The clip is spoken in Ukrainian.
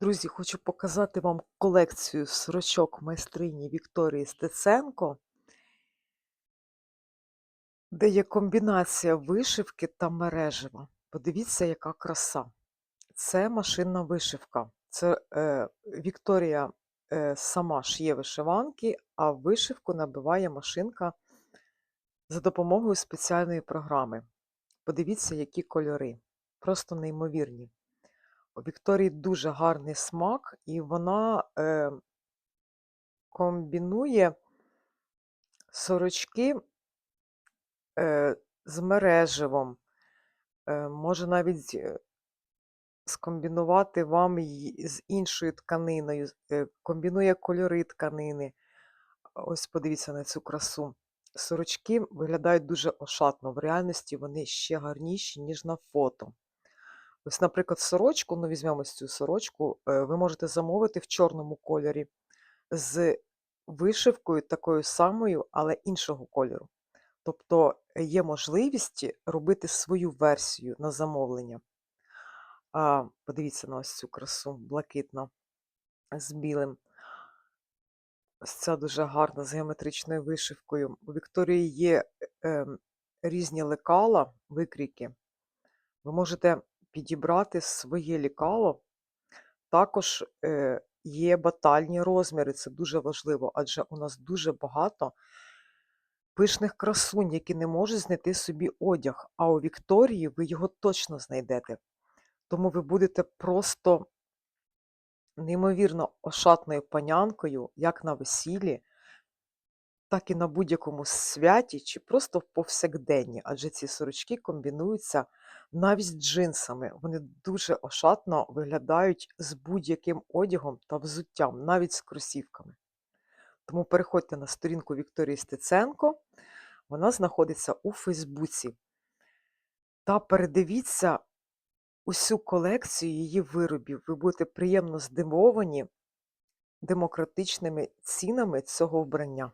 Друзі, хочу показати вам колекцію сорочок майстрині Вікторії Стеценко, де є комбінація вишивки та мережева. Подивіться, яка краса. Це машинна вишивка. Це е, Вікторія е, сама шиє вишиванки, а вишивку набиває машинка за допомогою спеціальної програми. Подивіться, які кольори. Просто неймовірні. У Вікторії дуже гарний смак, і вона е, комбінує сорочки е, з мереживом. Е, може навіть е, скомбінувати вам й- з іншою тканиною, е, комбінує кольори тканини. Ось подивіться на цю красу. Сорочки виглядають дуже ошатно. В реальності вони ще гарніші, ніж на фото. Ось, наприклад, сорочку, ну візьмемо ось цю сорочку, е, ви можете замовити в чорному кольорі з вишивкою такою самою, але іншого кольору. Тобто є можливість робити свою версію на замовлення. А, подивіться на ось цю красу, блакитна з білим. Ось ця дуже гарна з геометричною вишивкою. У Вікторії є е, ем, різні лекала, викрійки. Ви можете підібрати своє лікало. Також е, є батальні розміри, це дуже важливо, адже у нас дуже багато пишних красунь, які не можуть знайти собі одяг. А у Вікторії ви його точно знайдете. Тому ви будете просто неймовірно ошатною панянкою, як на весіллі, так і на будь-якому святі, чи просто в повсякденні, адже ці сорочки комбінуються навіть з джинсами. Вони дуже ошатно виглядають з будь-яким одягом та взуттям, навіть з кросівками. Тому переходьте на сторінку Вікторії Стеценко, вона знаходиться у Фейсбуці. Та передивіться усю колекцію її виробів. Ви будете приємно здивовані демократичними цінами цього вбрання.